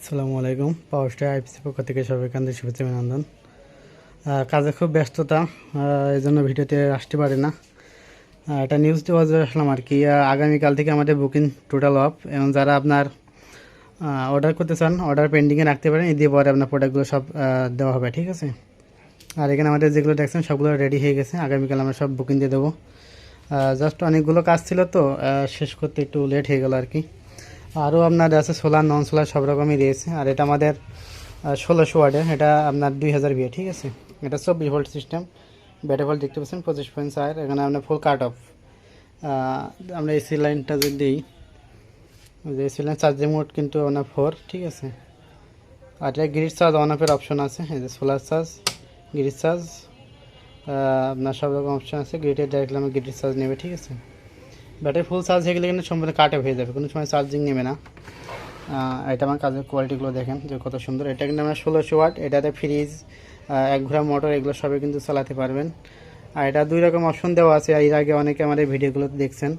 আসসালামু আলাইকুম। পাওয়ার star IPC পক্ষ থেকে সবাই কান্দি শুভেচ্ছা অভিনন্দন। কাজে খুব ব্যস্ততা এই জন্য ভিডিওতে আসতে পারি না। এটা নিউজ দেওয়া আসলাম আর কি। আগামীকাল থেকে আমাদের বুকিং টোটাল অফ এবং যারা আপনার অর্ডার করতে চান অর্ডার পেন্ডিংয়ে রাখতে পারেন ঈদের পরে আপনার প্রোডাক্টগুলো সব দেওয়া হবে, ঠিক আছে? আর এখানে আমাদের যেগুলো দেখছেন, সবগুলো রেডি হয়ে গেছে। আগামীকাল আমরা সব বুকিং দিয়ে দেবো। জাস্ট অনেকগুলো কাজ ছিল তো শেষ করতে একটু লেট হয়ে গেল আর কি। আরও আপনার আছে সোলার নন সোলার সব রকমই রয়েছে। আর এটা আমাদের ষোলোশো ওয়ার্ডের এটা আপনার দুই হাজার বিয়ে ঠিক আছে? এটা চব্বিশ ভোল্ট সিস্টেম ব্যাটারি ভোল্ট দেখতে পাচ্ছেন পঁচিশ পয়েন্ট চার, এখানে আপনার ফুল কাট অফ আমরা এসি লাইনটা যদি দিই যে এসি লাইন চার্জিং মোড কিন্তু আপনার ফোর ঠিক আছে? আর এটা গ্রিড চার্জ অন অফের অপশন আছে, এই যে সোলার চার্জ গ্রিড চার্জ আপনার সব রকম অপশন আছে গ্রিডের ডাইরেক্টলি আমার গ্রিড চার্জ নেবে, ঠিক আছে? ব্যাটারি ফুল চার্জ হয়ে গেলে কিন্তু সম্পূর্ণ কাটে হয়ে যাবে, কোনো সময় চার্জিং নেবে না। এটা আমার কাজের কোয়ালিটিগুলো দেখেন, যে কত সুন্দর। এটা কিন্তু আমরা ষোলোশো ওয়াট এটাতে ফ্রিজ এক ঘোড়া মোটর এগুলো সবই কিন্তু চালাতে পারবেন। আর এটা দুই রকম অপশন দেওয়া আছে এর আগে অনেকে আমার এই ভিডিওগুলোতে দেখছেন।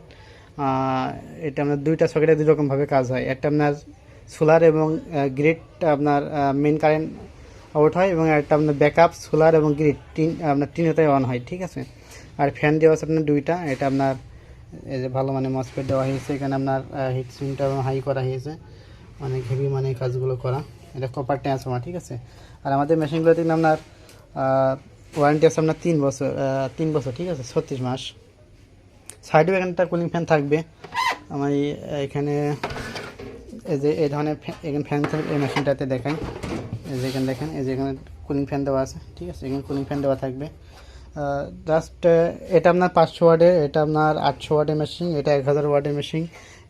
এটা আপনার দুইটা সকেটে দুই রকমভাবে কাজ হয়। একটা আপনার সোলার এবং গ্রিড আপনার মেন কারেন্ট আউট হয়, এবং একটা আপনার ব্যাকআপ সোলার এবং গ্রিড তিন, আপনার তিনটাই অন হয়, ঠিক আছে? আর ফ্যান দেওয়া আছে আপনার দুইটা, এটা আপনার এই যে ভালো মানে মসপেট দেওয়া হয়েছে, এখানে আপনার হিট সুইংটা হাই করা হয়েছে। অনেক হেভি মানে কাজগুলো করা। এটা কপার ট্রান্সফর্মার ঠিক আছে? আর আমাদের মেশিনগুলোতে আপনার ওয়ারেন্টি আছে আপনার তিন বছর তিন বছর, ঠিক আছে? ছত্রিশ মাস। সাইডেও এখানটা কুলিং ফ্যান থাকবে। আমার এখানে, এই যে এই ধরনের এখানে ফ্যান থাকবে এই মেশিনটাতে দেখাই। এই যে এখানে দেখেন, এই যে এখানে কুলিং ফ্যান দেওয়া আছে, ঠিক আছে? এখানে কুলিং ফ্যান দেওয়া থাকবে। জাস্ট এটা আপনার পাঁচশো ওয়ার্ডের এটা আপনার আটশো ওয়ার্ডের মেশিন এটা এক হাজার ওয়ার্ডের মেশিন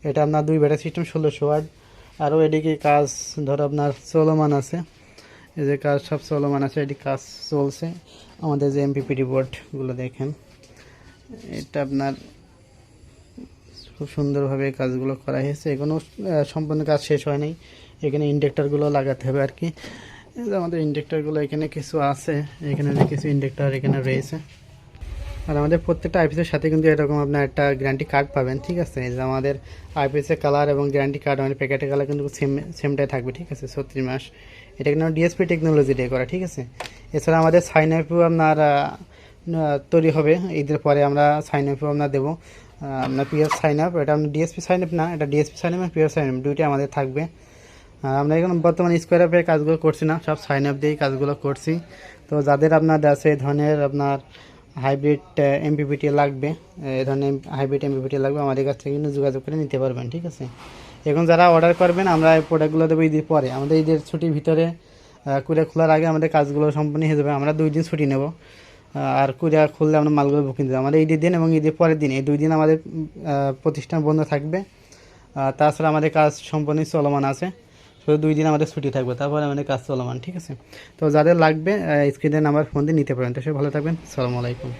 এটা আপনার দুই ব্যাটারি সিস্টেম ষোলোশো ওয়ার্ড। আরও এদিকে কাজ, ধরো আপনার চলমান আছে। এই যে কাজ সব চলমান আছে এটি কাজ চলছে। আমাদের যে এমপিপিটি বোর্ডগুলো দেখেন, এটা আপনার খুব সুন্দরভাবে কাজগুলো করা হয়েছে। এখনও সম্পূর্ণ কাজ শেষ হয় নাই। এখানে ইন্ডেক্টরগুলো লাগাতে হবে আর কি। আমাদের ইন্ডেক্টরগুলো এখানে কিছু আছে, এখানে কিছু ইন্ডেক্টর এখানে রয়েছে। আর আমাদের প্রত্যেকটা আইপিসের সাথে কিন্তু এরকম আপনার একটা গ্যারান্টি কার্ড পাবেন, ঠিক আছে? যে আমাদের আইপিএসের কালার এবং গ্যারান্টি কার্ড মানে প্যাকেটের কালার কিন্তু সেম সেমটাই থাকবে, ঠিক আছে? ছত্রিশ মাস। এটা কিন্তু ডিএসপি টেকনোলজি দিয়ে করা, ঠিক আছে? এছাড়া আমাদের সাইন আপও আপনার তৈরি হবে। ঈদের পরে আমরা সাইন আপও আপনার দেবো। আপনার পিএস সাইন আপ এটা আপনার ডিএসপি সাইন আপ না, এটা DSP sign up PS sign up দুইটাই আমাদের থাকবে। আর আমরা এখন বর্তমানে স্কোয়ার অ্যাপে কাজগুলো করছি না, সব সাইন আপ দিয়েই কাজগুলো করছি। তো যাদের আপনার আছে এই ধরনের আপনার হাইব্রিড এমপিপিটি লাগবে এই ধরনের হাইব্রিড এমপিপিটি লাগবে, আমাদের কাছ থেকে কিন্তু যোগাযোগ করে নিতে পারবেন, ঠিক আছে? এখন যারা অর্ডার করবেন, আমরা এই প্রোডাক্টগুলো দেবো ঈদের পরে। আমাদের ঈদের ছুটির ভিতরে কুড়িয়া খোলার আগে আমাদের কাজগুলো সম্পূর্ণ হয়ে যাবে। আমরা দুই দিন ছুটি নেব। আর কুড়িয়া খুললে আমরা মালগুলো বুকিং দেবো। আমাদের ঈদের দিন এবং ঈদের পরের দিন, এই দুই দিন আমাদের প্রতিষ্ঠান বন্ধ থাকবে। তাছাড়া আমাদের কাজ সম্পূর্ণ চলমান আছে। শুধু দুই দিন আমাদের ছুটি থাকবে, তারপরে আমাদের কাজ চলমান, ঠিক আছে? তো যাদের লাগবে স্ক্রিনের নাম্বার ফোন দিয়ে নিতে পারেন। তো সে ভালো থাকবেন। সালামু আলাইকুম।